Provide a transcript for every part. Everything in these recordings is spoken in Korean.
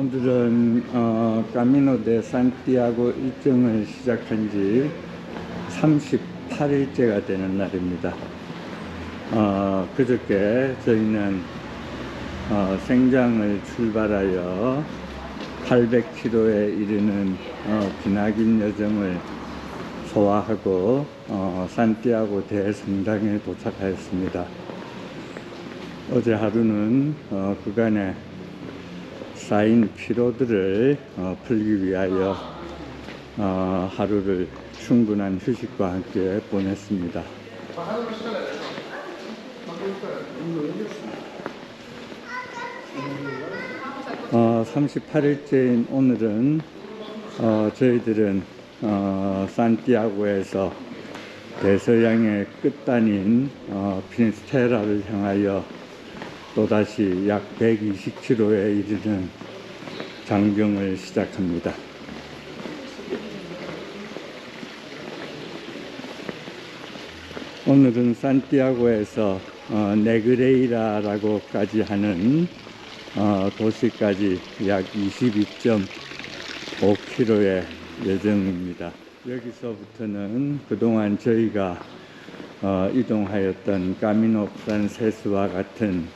오늘은 어, 까미노 데 산티아고 일정을 시작한 지 38일째가 되는 날입니다. 어, 그저께 저희는 어, 생장을 출발하여 800km에 이르는 어, 기나긴 여정을 소화하고 어, 산티아고 대성당에 도착하였습니다. 어제 하루는 어, 그간에 쌓인 피로들을 어, 풀기 위하여 어, 하루를 충분한 휴식과 함께 보냈습니다. 어, 38일째인 오늘은 어, 저희들은 어, 산티아고에서 대서양의 끝단인 어, 피니스테라를 향하여 또다시 약 120km에 이르는 장경을 시작합니다. 오늘은 산티아고에서 어, 네그레이라라고까지 하는 어, 도시까지 약 22.5km의 여정입니다. 여기서부터는 그동안 저희가 어, 이동하였던 까미노 프란세스와 같은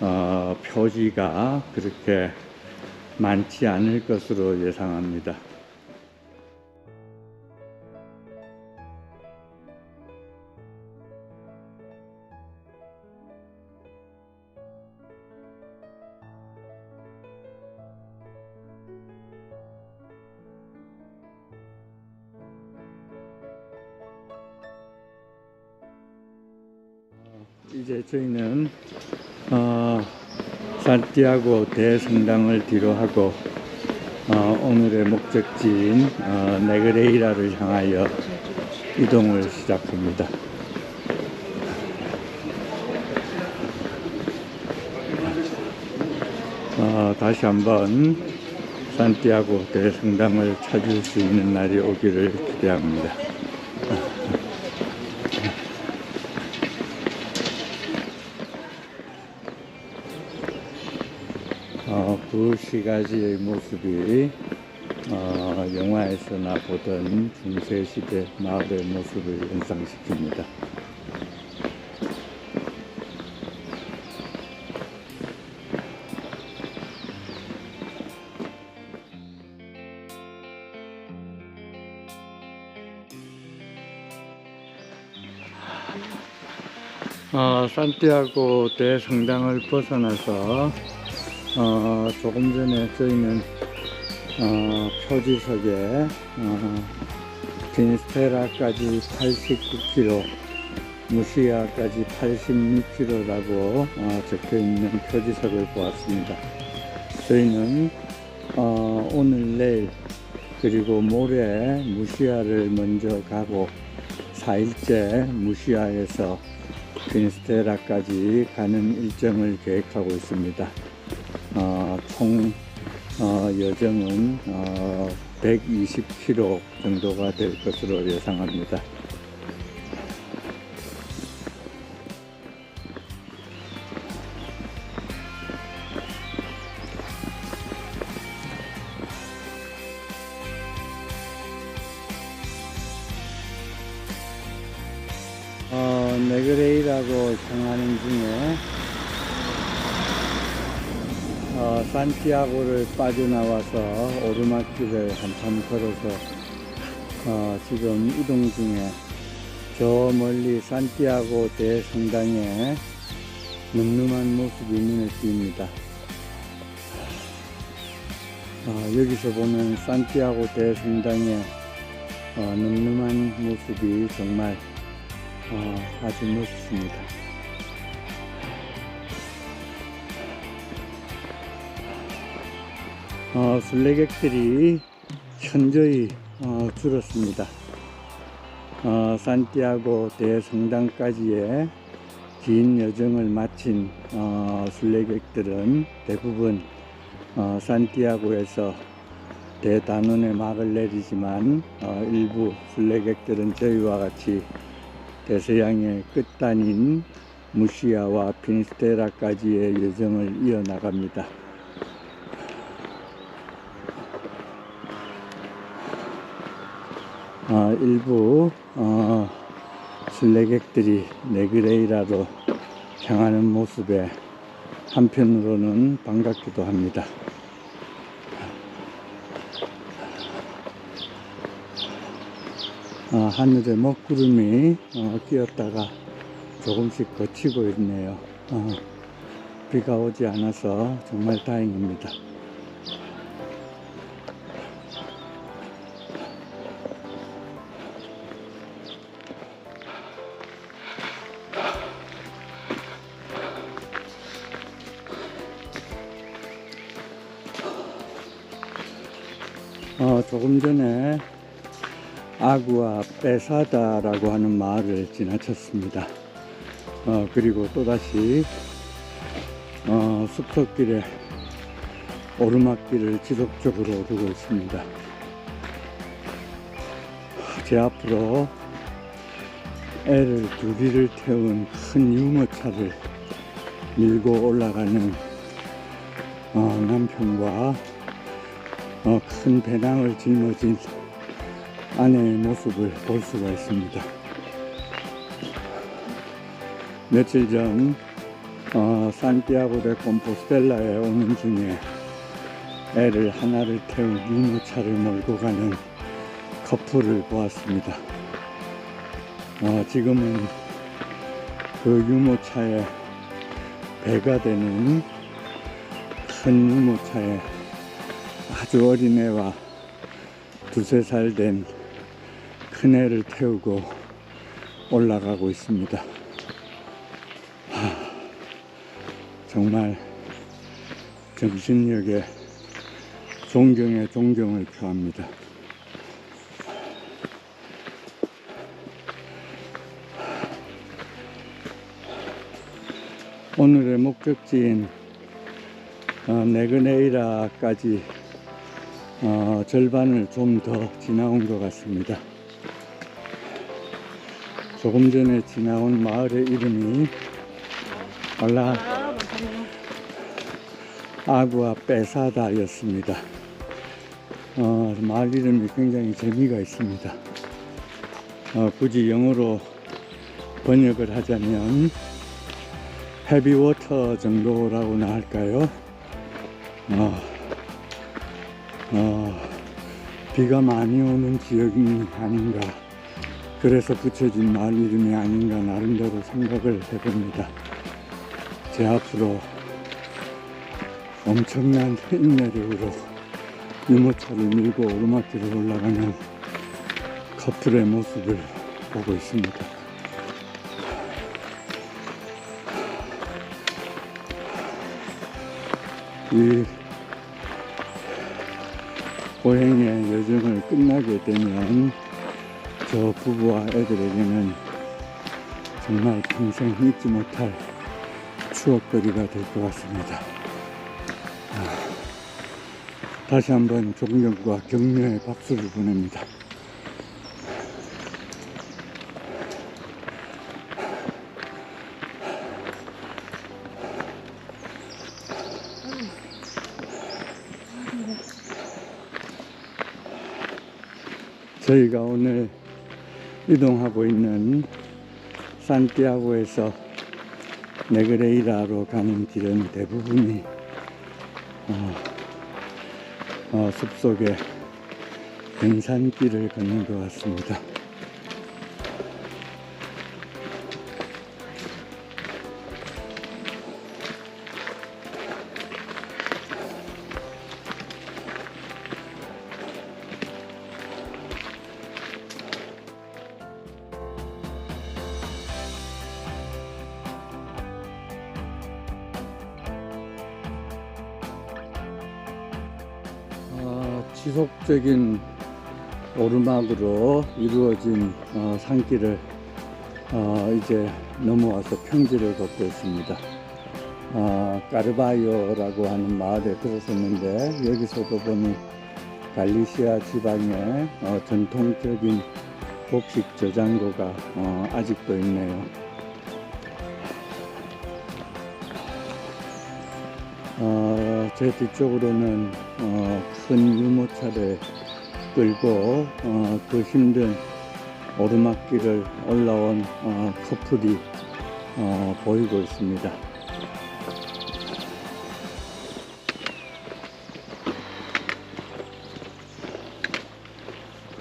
어, 표지가 그렇게 많지 않을 것으로 예상합니다. 산티아고 대성당을 뒤로하고 어, 오늘의 목적지인 어, 네그레이라를 향하여 이동을 시작합니다. 어, 다시 한번 산티아고 대성당을 찾을 수 있는 날이 오기를 기대합니다. 시가지의 모습이 어, 영화에서나 보던 중세시대 마을의 모습을 연상시킵니다. 어, 산티아고 대성당을 벗어나서 어, 조금 전에 저희는 어, 표지석에 어, 피니스테라까지 89km, 무시아까지 86km라고 어, 적혀 있는 표지석을 보았습니다. 저희는 어, 오늘 내일 그리고 모레 무시아를 먼저 가고 4일째 무시아에서 피니스테라까지 가는 일정을 계획하고 있습니다. 어, 총 어, 여정은 어, 120km 정도가 될 것으로 예상합니다. 어, 산티아고를 빠져나와서 오르막길을 한참 걸어서 어, 지금 이동 중에 저 멀리 산티아고 대성당에 늠름한 모습이 눈에 띕니다. 어, 여기서 보는 산티아고 대성당의 어, 늠름한 모습이 정말 어, 아주 멋있습니다. 어, 순례객들이 현저히 어, 줄었습니다. 어, 산티아고 대성당까지의 긴 여정을 마친 어, 순례객들은 대부분 어, 산티아고에서 대단원의 막을 내리지만 어, 일부 순례객들은 저희와 같이 대서양의 끝단인 무시아와 피니스테라까지의 여정을 이어나갑니다. 어, 일부 어, 순례객들이 네그레이라로 향하는 모습에 한편으로는 반갑기도 합니다. 어, 하늘에 먹구름이 어, 끼었다가 조금씩 거치고 있네요. 어, 비가 오지 않아서 정말 다행입니다. 어, 조금 전에 아구와 빼사다라고 하는 마을을 지나쳤습니다. 어, 그리고 또다시 어, 숲속길에 오르막길을 지속적으로 오르고 있습니다. 제 앞으로 애를 둘이를 태운 큰 유모차를 밀고 올라가는 어, 남편과 어, 큰 배낭을 짊어진 아내의 모습을 볼 수가 있습니다. 며칠 전 어, 산티아고 데 콤포스텔라에 오는 중에 애를 하나를 태운 유모차를 몰고 가는 커플을 보았습니다. 어, 지금은 그 유모차에 배가 되는 큰 유모차에 아주 어린 애와 두세 살 된 큰 애를 태우고 올라가고 있습니다. 하, 정말 정신력에 존경에 존경을 표합니다. 오늘의 목적지인 어, 네그네이라까지 어, 절반을 좀 더 지나온 것 같습니다. 조금 전에 지나온 마을의 이름이 알라 아구아 빼사다였습니다. 어, 마을 이름이 굉장히 재미가 있습니다. 어, 굳이 영어로 번역을 하자면 헤비워터 정도라고나 할까요? 어, 어, 비가 많이 오는 지역이 아닌가. 그래서 붙여진 마을 이름이 아닌가 나름대로 생각을 해봅니다. 제 앞으로 엄청난 힘내력으로 유모차를 밀고 오르막길을 올라가는 커플의 모습을 보고 있습니다. 이 고행의 여정을 끝나게 되면 저 부부와 애들에게는 정말 평생 잊지 못할 추억거리가 될 것 같습니다. 아, 다시 한번 존경과 격려의 박수를 보냅니다. 저희가 오늘 이동하고 있는 산티아고에서 네그레이라로 가는 길은 대부분이 어, 어, 숲속에 등산길을 걷는 것 같습니다. 지속적인 오르막으로 이루어진 어, 산길을 어, 이제 넘어와서 평지를 걷고 있습니다. 어, 까르바이오라고 하는 마을에 들어섰는데 여기서도 보니 갈리시아 지방의 어, 전통적인 곡식 저장고가 어, 아직도 있네요. 어, 제 뒤쪽으로는 어, 큰 유모차를 끌고 어, 그 힘든 오르막길을 올라온 어, 커플이 어, 보이고 있습니다.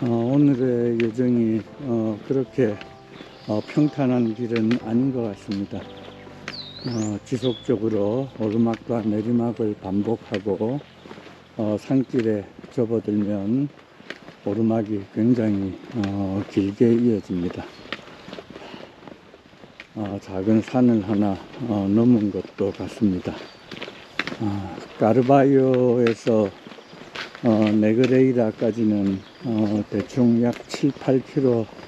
어, 오늘의 여정이 어, 그렇게 어, 평탄한 길은 아닌 것 같습니다. 어, 지속적으로 오르막과 내리막을 반복하고 어, 산길에 접어들면 오르막이 굉장히 어, 길게 이어집니다. 어, 작은 산을 하나 어, 넘은 것도 같습니다. 어, 까르바이오에서 어, 네그레이라까지는 어, 대충 약 7, 8km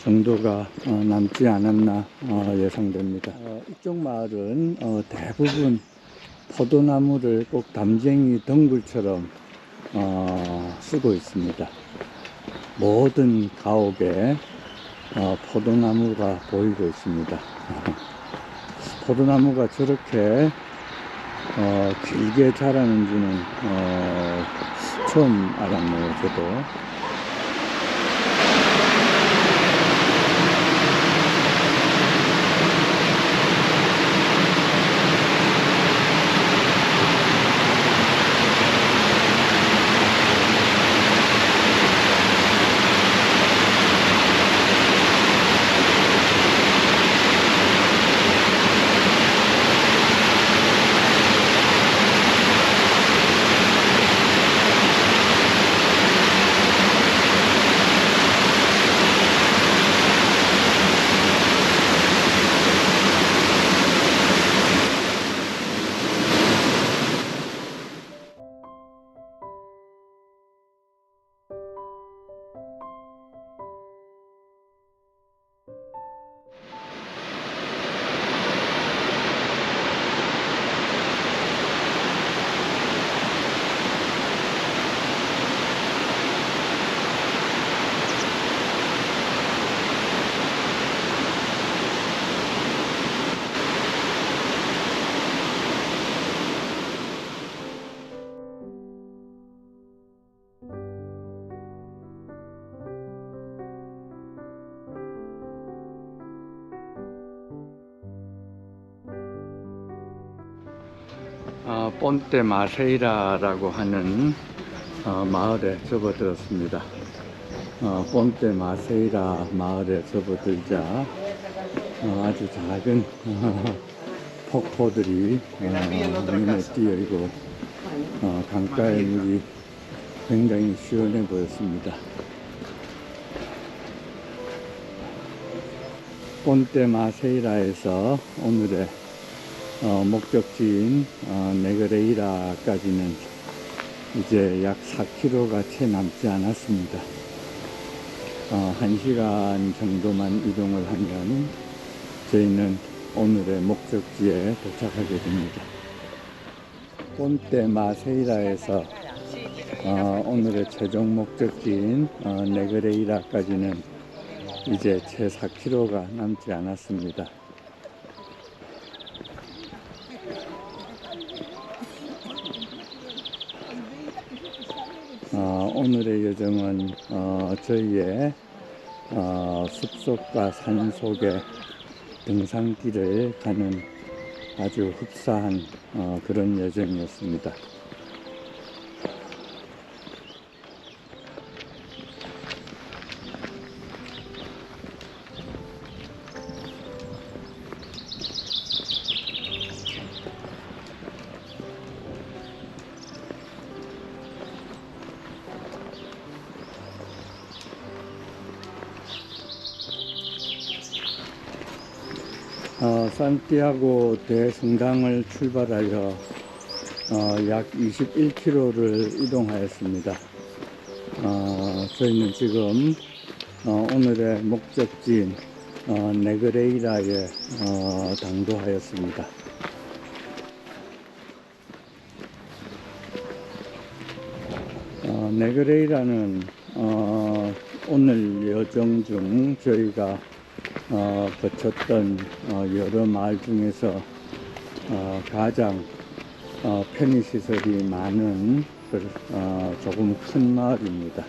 정도가 어, 남지 않았나 어, 예상됩니다. 어, 이쪽 마을은 어, 대부분 포도나무를 꼭 담쟁이 덩굴처럼 어, 쓰고 있습니다. 모든 가옥에 어, 포도나무가 보이고 있습니다. 포도나무가 저렇게 어, 길게 자라는지는 어, 처음 알았네요, 저도. 어, 본테 마세이라라고 하는 어, 마을에 접어들었습니다. 어, 본테 마세이라 마을에 접어들자 어, 아주 작은 어, 폭포들이 어, 눈에 띄어있고 어, 강가의 물이 굉장히 시원해 보였습니다. 본테 마세이라에서 오늘의 어, 목적지인 어, 네그레이라까지는 이제 약 4km가 채 남지 않았습니다. 어, 1시간 정도만 이동을 하면 저희는 오늘의 목적지에 도착하게 됩니다. 본테 마세이라에서 어, 오늘의 최종 목적지인 어, 네그레이라까지는 이제 채 4km가 남지 않았습니다. 어, 오늘의 여정은 어, 저희의 어, 숲속과 산 속의 등산길을 가는 아주 흡사한 어, 그런 여정이었습니다. 어, 산티아고 대성당을 출발하여 어, 약 21km를 이동하였습니다. 어, 저희는 지금 어, 오늘의 목적지인 어, 네그레이라에 어, 당도하였습니다. 어, 네그레이라는 어, 오늘 여정 중 저희가 어, 거쳤던 어, 여러 마을 중에서 어, 가장 어, 편의시설이 많은 그, 어, 조금 큰 마을입니다.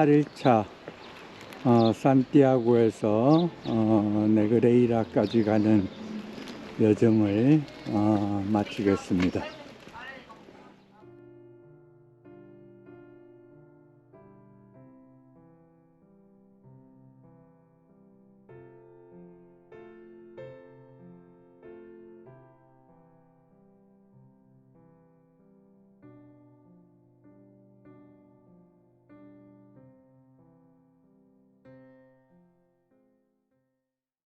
38일차 어, 산티아고에서 어, 네그레이라까지 가는 여정을 어, 마치겠습니다.